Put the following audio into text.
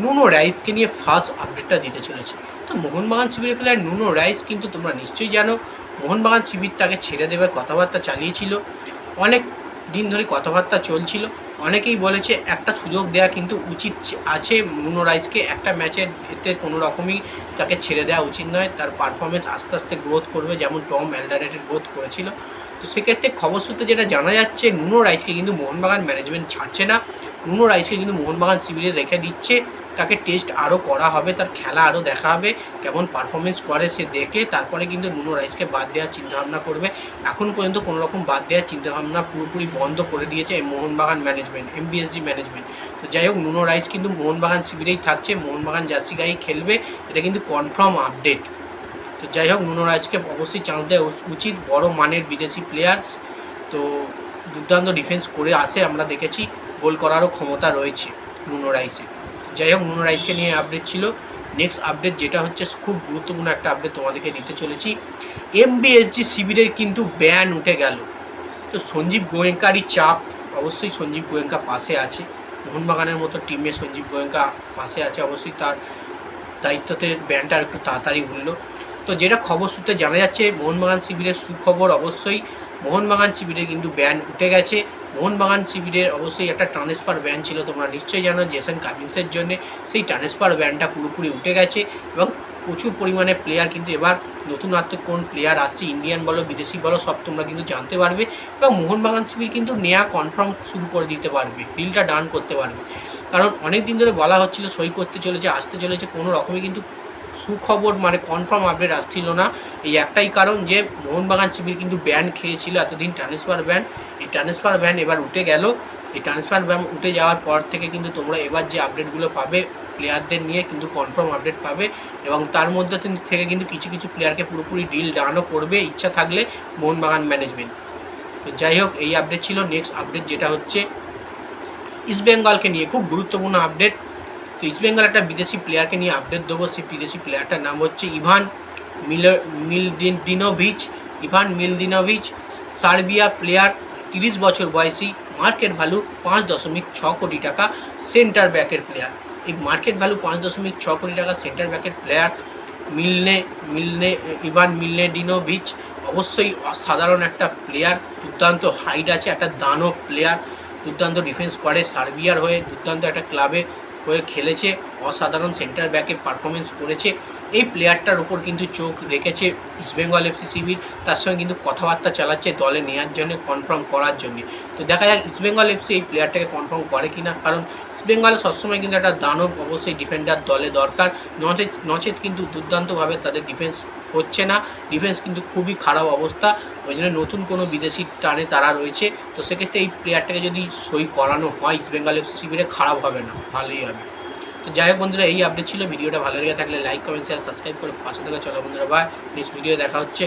Nuno রাইসকে নিয়ে first আপডেটটা দিতে চলেছে। তো মোহনবাগান শিবিরের প্লেয়ার নুনো রাইস কিন্তু তোমরা নিশ্চয়ই জানো, মোহনবাগান শিবির তাকে ছেড়ে দেবে কথাবার্তা চালিয়েছিল। অনেক দিন ধরে কথাবার্তা চলছিল। অনেকেই বলেছে একটা সুযোগ দেওয়া কিন্তু উচিত আছে নুনো রাইসকে, একটা ম্যাচের এতে কোনো রকমই তাকে ছেড়ে দেওয়া উচিত নয়। তার পারফরমেন্স আস্তে আস্তে গ্রোথ করবে, যেমন টম অ্যালডারেটের গ্রোথ করেছিল। তো সেক্ষেত্রে খবর সূত্রে যেটা জানা যাচ্ছে, নুনো রাইজকে কিন্তু মোহনবাগান ম্যানেজমেন্ট ছাড়ছে না। নুনো রাইজকে কিন্তু মোহনবাগান শিবিরে রেখে দিচ্ছে। তাকে টেস্ট আরও করা হবে, তার খেলা আরও দেখা হবে, কেমন পারফরমেন্স করে সে দেখে, তারপরে কিন্তু নুনো রাইজকে বাদ দেওয়ার চিন্তাভাবনা করবে। এখন পর্যন্ত কোনো রকম বাদ দেওয়ার চিন্তাভাবনা পুরোপুরি বন্ধ করে দিয়েছে মোহনবাগান ম্যানেজমেন্ট এমবিএসজি ম্যানেজমেন্ট তো যাই হোক, নুনো রাইজ কিন্তু মোহনবাগান শিবিরেই থাকছে, মোহনবাগান জার্সি গাড়ি খেলবে, এটা কিন্তু কনফার্ম আপডেট তো যাই হোক নুনো রাইসকে অবশ্যই চান্স দেওয়া উচিত। বড় মানের বিদেশি প্লেয়ার্স তো দুর্দান্ত ডিফেন্স করে আসে, আমরা দেখেছি। গোল করারও ক্ষমতা রয়েছে নুনো রাইসে যাই হোক নুনো রাইসকে নিয়ে আপডেট ছিল। নেক্সট আপডেট যেটা হচ্ছে, খুব গুরুত্বপূর্ণ একটা আপডেট তোমাদেরকে দিতে চলেছি। এমবিএসজি শিবিরের কিন্তু ব্যান উঠে গেল। তো সঞ্জীব গোয়েঙ্কারই চাপ। অবশ্যই সঞ্জীব গোয়েঙ্কা পাশে আছে। মোহনবাগানের মতো টিমে সঞ্জীব গোয়েঙ্কা পাশে আছে। অবশ্যই তার দায়িত্বতে ব্যানটা একটু তাড়াতাড়ি উঠল। তো যেটা খবর সূত্রে জানা যাচ্ছে, মোহনবাগান শিবিরের সুখবর অবশ্যই। মোহনবাগান শিবিরে কিন্তু ব্যান উঠে গেছে। মোহনবাগান শিবিরের অবশ্যই একটা ট্রান্সফার ব্যান ছিল, তোমরা নিশ্চয়ই জানো জেসন কামিংসের জন্য। সেই ট্রান্সফার ব্যানটা পুরোপুরি উঠে গেছে এবং প্রচুর পরিমাণে প্লেয়ার কিন্তু এবার নতুন নতুনত্ব কোন প্লেয়ার আসছে ইন্ডিয়ান বলো, বিদেশি বলো, সব তোমরা কিন্তু জানতে পারবে। এবং মোহনবাগান শিবির কিন্তু নেয়া কনফার্ম শুরু করে দিতে পারবে ডিলটা ডান করতে পারবে। কারণ অনেক দিন ধরে বলা হচ্ছিল, সই করতে চলেছে, আসতে চলেছে, কোনো রকমই কিন্তু সুখবর মানে কনফার্ম আপডেট আসছিল না। এই একটাই কারণ যে মোহনবাগান শিবির কিন্তু ব্যান খেয়েছিল, এতদিন ট্রান্সফার ব্যান এই ট্রান্সফার ব্যান এবার উঠে গেল। এই ট্রান্সফার ব্যান উঠে যাওয়ার পর থেকে কিন্তু তোমরা এবার যে আপডেটগুলো পাবে প্লেয়ারদের নিয়ে কিন্তু কনফার্ম আপডেট পাবে এবং তার মধ্যে থেকে- কিন্তু কিছু কিছু প্লেয়ারকে পুরোপুরি ডিল ডানও করবে। ইচ্ছা থাকলে মোহনবাগান ম্যানেজমেন্ট তো যাই হোক, এই আপডেট ছিল। নেক্সট আপডেট যেটা হচ্ছে ইস্টবেঙ্গলকে নিয়ে খুব গুরুত্বপূর্ণ আপডেট তো ইস্ট বেঙ্গল একটা বিদেশি প্লেয়ারকে নিয়ে আপডেট দেবো। সেই বিদেশি প্লেয়ারটার নাম হচ্ছে Ivan Mil Mildinovich Ivan Mildinovich, Serbia player তিরিশ বছর বয়সী মার্কেট ভ্যালু পাঁচ দশমিক ছ কোটি টাকা সেন্টার ব্যাকের প্লেয়ার এই মার্কেট ভ্যালু পাঁচ দশমিক ছ কোটি টাকা সেন্টার ব্যাকের প্লেয়ার মিলনে মিলনে, ইভান মিলনেডিনোভিচ। অবশ্যই অসাধারণ একটা প্লেয়ার দুর্দান্ত হাইট আছে, একটা দানব প্লেয়ার দুর্দান্ত ডিফেন্স করে সার্বিয়ার হয়ে, দুর্দান্ত একটা ক্লাবে হয়ে খেলেছে, অসাধারণ সেন্টার ব্যাকে পারফরমেন্স করেছে। এই প্লেয়ারটার উপর কিন্তু চোখ রেখেছে ইস্টবেঙ্গল এফসি শিবির তার সঙ্গে কিন্তু কথাবার্তা চালাচ্ছে দলে নেওয়ার জন্য কনফার্ম করার জন্য। তো দেখা যাক ইস্টবেঙ্গল এফসি এই প্লেয়ারটাকে কনফার্ম করে কিনা, কারণ ইস্টবেঙ্গলে সবসময় কিন্তু একটা দানব অবশ্যই ডিফেন্ডার দলে দরকার। নচেত নচেত কিন্তু দুর্দান্তভাবে তাদের ডিফেন্স হচ্ছে না। ডিফেন্স কিন্তু খুবই খারাপ অবস্থা। ওই জন্য নতুন কোনো বিদেশি টানে তারা রয়েছে। তো সেক্ষেত্রে এই প্লেয়ারটাকে যদি সই করানো হয় ইস্টবেঙ্গল এফসি শিবিরে খারাপ হবে না, ভালোই হবে। তো যাই হোক বন্ধুরা, এই আপডেট ছিল। ভিডিওটা ভালো লেগে থাকলে লাইক কমেন্ট শেয়ার সাবস্ক্রাইব করে পাশে থেকে। চলো বন্ধুরা বাই নেক্সট ভিডিও দেখা হচ্ছে।